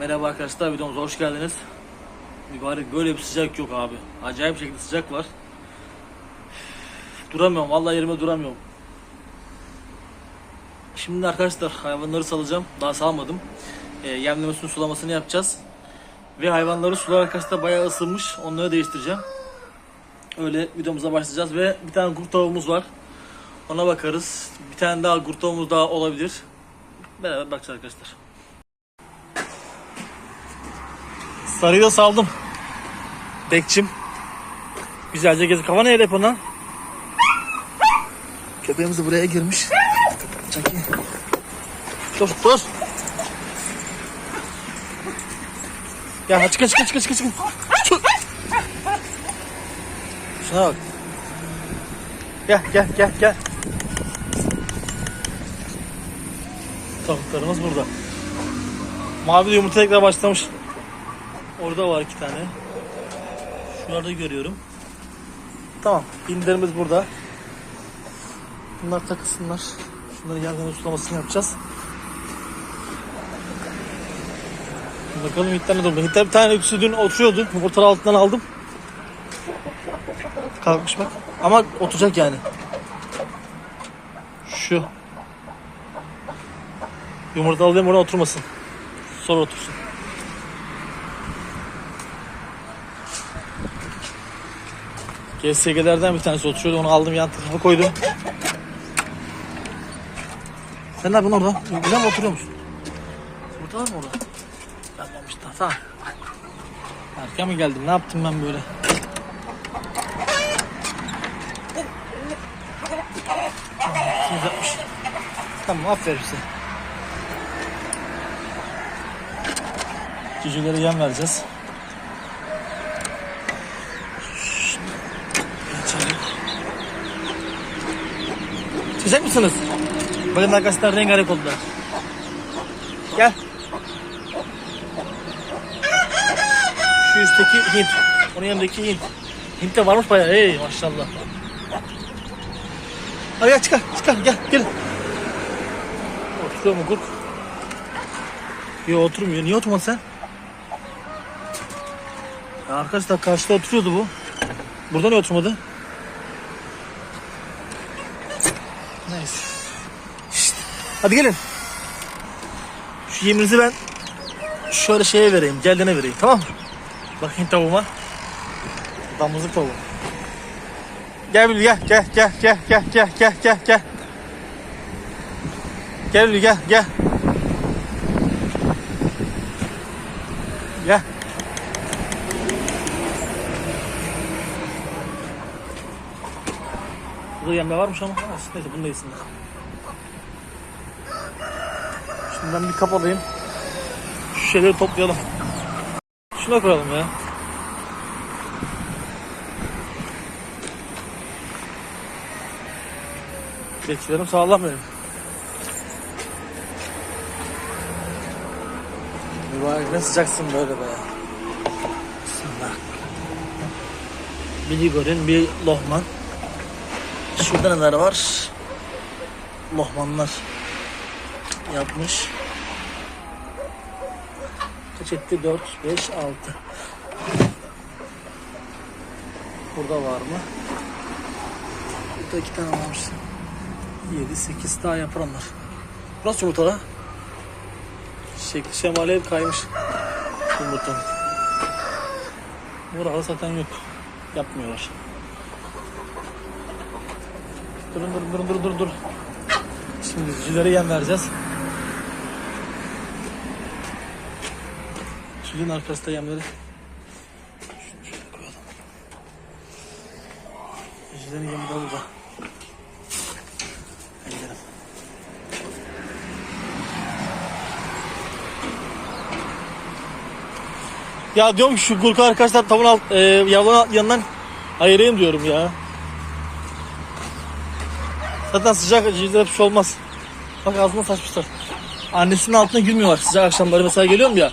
Merhaba arkadaşlar videomuza hoş geldiniz. Mübarek böyle bir sıcak yok abi. Acayip şekilde sıcak var. Duramıyorum vallahi yerimde duramıyorum. Şimdi arkadaşlar hayvanları salacağım. Daha salmadım. Ee, yemlemesini sulamasını yapacağız. Ve hayvanları sular arkadaşlar bayağı ısınmış. Onları değiştireceğim. Öyle videomuza başlayacağız ve bir tane kurt tavuğumuz var. Ona bakarız. Bir tane daha kurt tavuğumuz daha olabilir. Beraber bakacağız arkadaşlar. Sarıyı da saldım. Bekçim. Güzelce gezip kafa nerede hep ona? Köpeğimiz de buraya girmiş. Çaki. Dur dur. Ya çıkın çıkın çıkın çıkın çıkın. Çık. Şuna bak. Gel gel gel gel. Tavuklarımız burada. Mavi yumurta tekrar başlamış. Orada var iki tane. Şunları görüyorum. Tamam. Bindirimiz burada. Bunlar takılsınlar. Şunları yerden sulamasını yapacağız. Bakalım Hitler ne durumda. Hitler bir tane öksü dün oturuyordu. Yumurtaları altından aldım. Kalkmış bak. Ama oturacak yani. Şu. Yumurta alayım oraya oturmasın. Sonra otursun. GSG'lerden bir tanesi oturuyordu. Onu aldım yan tarafa koydum. Sen ne yapıyorsun orada? Güzel mi oturuyor musun? Burada mı orada? Gelmemiş daha. Tamam. Erken mi geldim? Ne yaptım ben böyle? Yapmış. Tamam aferin size. Cücülere yem vereceğiz. Çıkacak mısınız? Bakın arkadaşlar rengarenk oldular. Gel. Şu üstteki Hint. Onun yanındaki Hint. Hint de varmış bayağı. Hey maşallah. Hadi gel çıkar çıkar gel gel. Oturuyor mu Gurk? Yok oturmuyor. Niye oturmadın sen? Ya arkadaşlar karşıda oturuyordu bu. Burada niye oturmadı? Neyse. Şşt. Hadi gelin. Şu yeminizi ben şöyle şeye vereyim. Geldene vereyim tamam mı? Bakayım tavuğuma. Damızlık tavuğum. Gel Bülü gel gel gel gel gel gel gel gel gel. Gel Bülü gel gel. Gel. Burada yemle varmış ama neyse bunu da yesinler. Şimdi ben bir kap alayım. Şu şeyleri toplayalım. Şuna koyalım ya. Bekçilerim sağlam benim. Mübarek ne sıcaksın böyle be. Bismillah. Bir bir Lohman. Şurada neler var? Lohmanlar yapmış. Kaç etti? 4, 5, 6. Burada var mı? Burada iki tane varmış. 7, 8 daha yapar onlar. Burası yumurtalar. Şekli şemali hep kaymış. Yumurtanın. Burada zaten yok. Yapmıyorlar. Durun durun durun durun durun. Şimdi cücülere yem vereceğiz. Cücünün arkasında yemleri. Şunu şöyle koyalım. Cücülerin yemi de burada. Gidelim. Ya diyorum ki şu gurka arkadaşlar tavuğun alt, e, yavruların yanından ayırayım diyorum ya. Zaten sıcak civcivlere bir şey olmaz. Bak ağzına saçmışlar. Annesinin altına girmiyorlar sıcak akşamları mesela geliyorum ya.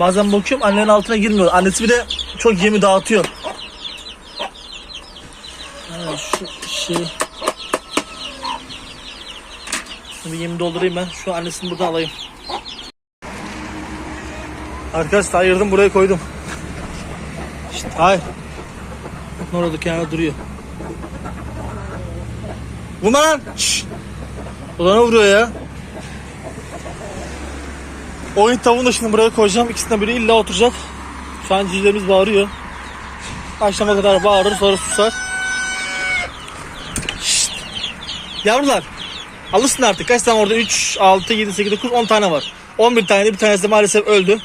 Bazen bakıyorum annenin altına girmiyor. Annesi bir de çok yemi dağıtıyor. Ha, şu şey. Şimdi yemi doldurayım ben. Şu annesini buradan alayım. Arkadaşlar ayırdım buraya koydum. İşte hayır. Orada kenarda duruyor. Vurma lan. Şşş. Odana vuruyor ya. Oyun tavuğunu da şimdi buraya koyacağım. İkisinden biri illa oturacak. Şu an cicilerimiz bağırıyor. Akşama kadar bağırır sonra susar. Şşt. Yavrular. Alışsın artık. Kaç tane orada? 3, 6, 7, 8, 9, 10 tane var. 11 tane de bir tanesi de maalesef öldü.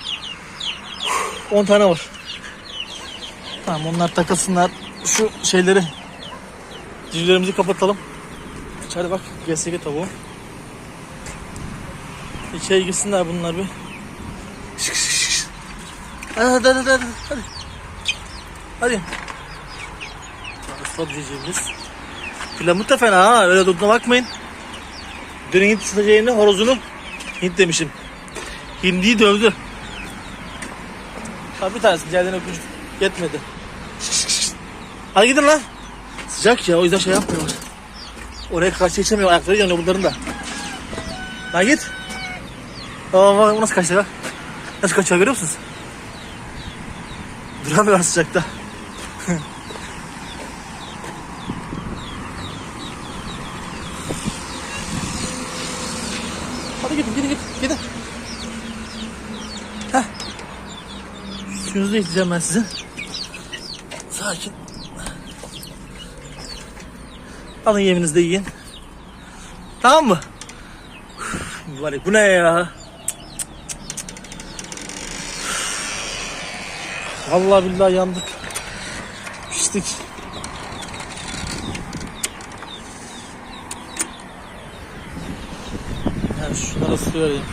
10 tane var. Tamam onlar takılsınlar. Şu şeyleri civcilerimizi kapatalım. İçeride bak GSG tavuğu. İçeri girsinler bunlar bir. Hadi hadi hadi hadi. Hadi. Islat civcivimiz. Pilamut da fena ha. Öyle durduğuna bakmayın. Dün Hint sıcağını horozunu Hint demişim. Hindiyi dövdü. Ha bir tanesi diğerlerine güç yetmedi. Hadi gidin lan. Sıcak ya o yüzden şey yapmıyorlar. Oraya karşı geçemiyor ayakları yanıyor bunların da. Lan git. Aa bak nasıl kaçtı bak. Nasıl kaçıyor görüyor musunuz? Duramıyor sıcakta. Hadi gidin gidin gidin gidin. Heh. Suyunuzu içeceğim ben size. Sakin. Alın yeminizi de yiyin. Tamam mı? Mübarek bu ne ya? Vallahi billahi yandık. Piştik. Yani şunlara su vereyim.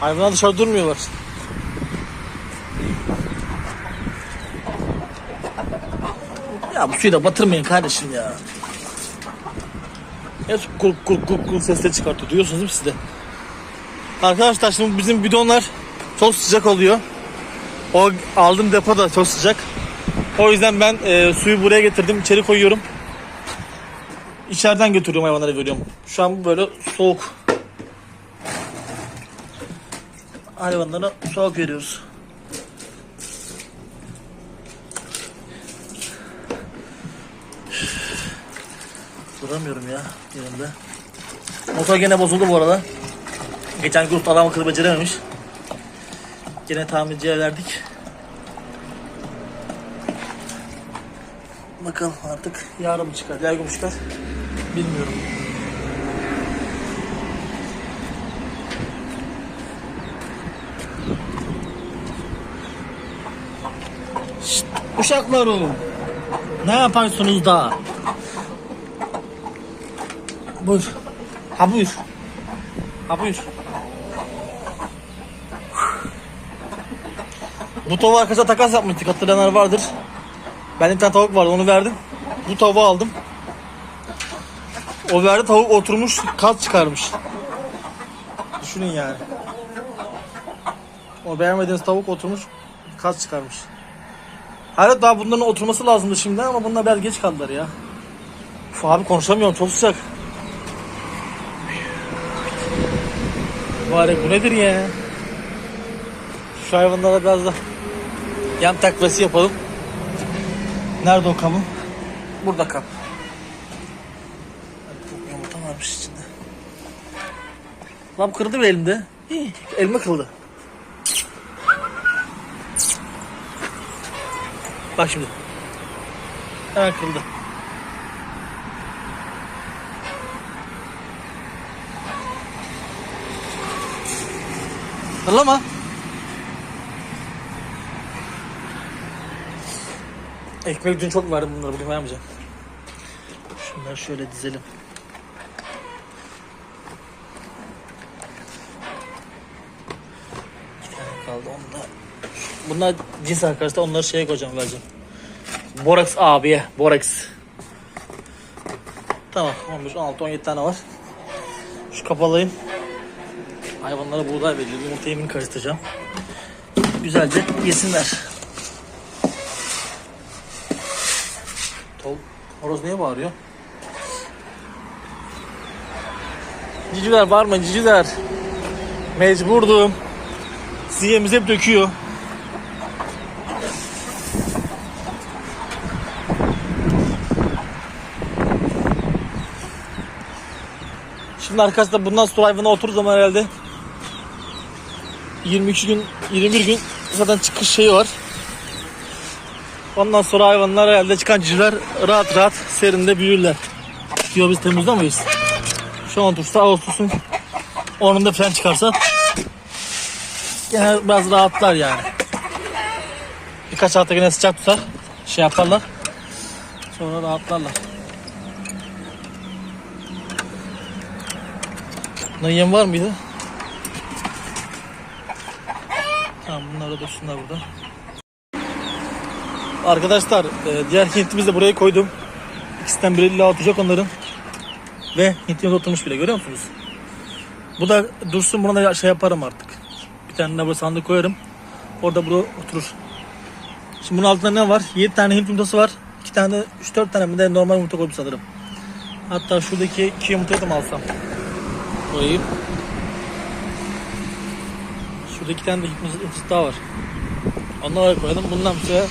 Hayvanlar dışarı durmuyorlar. Ya bu suyu da batırmayın kardeşim ya. Hep kul kul kul kul sesleri çıkartıyor. Duyuyorsunuz değil mi siz de? Arkadaşlar şimdi bizim bidonlar çok sıcak oluyor. O aldığım depo da çok sıcak. O yüzden ben e, suyu buraya getirdim. içeri koyuyorum. İçeriden götürüyorum hayvanlara veriyorum. Şu an böyle soğuk. Hayvanlara soğuk veriyoruz. Duramıyorum ya yerimde. Motor gene bozuldu bu arada. Geçen gün usta adam akıllı Gene tamirciye verdik. Bakalım artık yarın mı çıkar, gün mü çıkar bilmiyorum. Şşt, uşaklarım. Ne yaparsınız da? Buyur. Ha buyur. Ha buyur. Bu tavuğu arkadaşlar takas yapmıştık hatırlayanlar vardır. Ben bir tane tavuk vardı onu verdim. Bu tavuğu aldım. O verdi tavuk oturmuş kaz çıkarmış. Düşünün yani. O beğenmediğiniz tavuk oturmuş kaz çıkarmış. Hayret daha bunların oturması lazımdı şimdi ama bunlar biraz geç kaldılar ya. Uf, abi konuşamıyorum çok sıcak. Bari bu nedir ya? Şu hayvanlara biraz da yem takviyesi yapalım. Nerede o kabım? Burada kap. Çok yumurta varmış içinde. Lan kırıldı mı elimde? Hii, elime kırıldı. Bak şimdi. Hemen kırıldı. Fırlama. Ekmek dün çok verdim bunları bugün vermeyeceğim. Şunları şöyle dizelim. Kaldı onda. Bunlar cins arkadaşlar onları şeye koyacağım vereceğim. Borax abiye. Borax. Tamam 15, 16, 17 tane var. Şu kapalayayım. Hayvanlara buğday veriliyor. Yumurta yemini karıştıracağım. Güzelce yesinler. Horoz niye bağırıyor? Ciciler mı ciciler? Mecburdum. Sizin yerimize hep döküyor. Şimdi arkadaşlar bundan sonra hayvana oturur zaman herhalde 22 gün 21 gün zaten çıkış şeyi var. Ondan sonra hayvanlar herhalde çıkan civciler rahat rahat serinde büyürler. Diyor biz temizlemeyiz. Şu an tursa Ağustos'un 10'unda falan çıkarsa gene biraz rahatlar yani. Birkaç hafta gene sıcak tutar. Şey yaparlar. Sonra rahatlarlar. Buna yem var mıydı? Tamam bunlar da dursunlar burada. Arkadaşlar e, diğer hintimizi de buraya koydum. İkisinden biri illa atacak onların. Ve hintimiz oturmuş bile görüyor musunuz? Bu da dursun buna da şey yaparım artık. Bir tane de böyle sandık koyarım. Orada burada oturur. Şimdi bunun altında ne var? 7 tane hint yumurtası var. 2 tane 3-4 tane mi de normal yumurta koydum sanırım. Hatta şuradaki 2 yumurtayı da mı alsam? Koyayım. Şurada iki tane de hint yumurtası daha var. Onları koyalım. Bundan mesela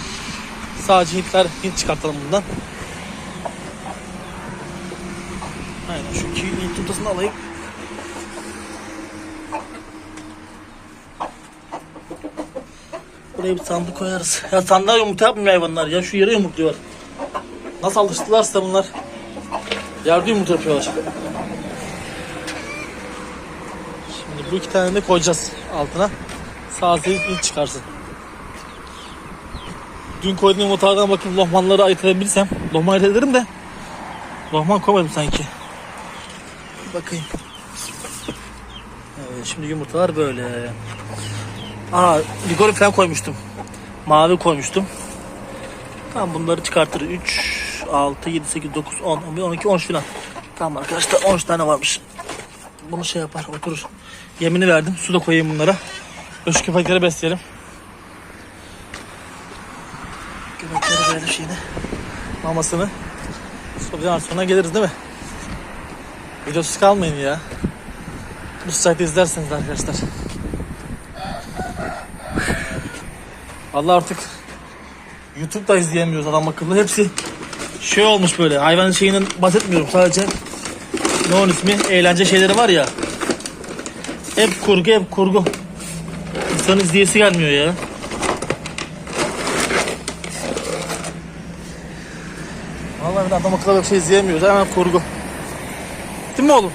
sadece hintler, hint çıkartalım bundan. Aynen şu iki hint yumurtasını alayım. Buraya bir sandık koyarız. Ya sandığa yumurta yapmıyor hayvanlar ya. Şu yere yumurtluyor. Nasıl alıştılarsa bunlar. Yerde yumurta yapıyorlar. Şimdi bu iki tane de koyacağız altına. Sağ ilk çıkarsın. Dün koyduğum yumurtalardan bakın lohmanları ayırt edebilirsem. Lohman ederim de. Lohman koymadım sanki. Bakayım. Evet, şimdi yumurtalar böyle. Aa, ligori falan koymuştum. Mavi koymuştum. Tamam bunları çıkartır. 3, 6, 7, 8, 9, 10, 11, 12, 13 falan. Tamam arkadaşlar 13 tane varmış. Bunu şey yapar oturur. Yemini verdim. Su da koyayım bunlara. Öş köpekleri besleyelim. Verelim şeyini. Mamasını. Sonra sonra geliriz değil mi? Videosuz kalmayın ya. Bu sıcakta izlersiniz arkadaşlar. Allah artık YouTube'da izleyemiyoruz adam akıllı. Hepsi şey olmuş böyle. Hayvan şeyinden bahsetmiyorum sadece. Ne onun ismi? Eğlence şeyleri var ya. Hep kurgu hep kurgu. İnsanın izleyesi gelmiyor ya. De adam akıllı bir şey izleyemiyoruz. Hemen kurgu. Değil mi oğlum?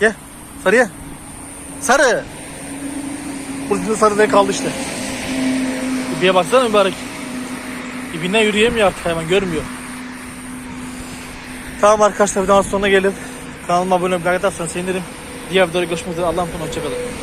Gel. Sarıya. Sarı. Burada sarı ne kaldı işte. İbiye baksana mübarek. İbinden yürüyemiyor artık hayvan görmüyor. Tamam arkadaşlar bir daha sonuna gelin. Kanalıma abone olmayı, like atarsanız sevinirim. Diğer videoda görüşmek üzere. Allah'ım hoşçakalın.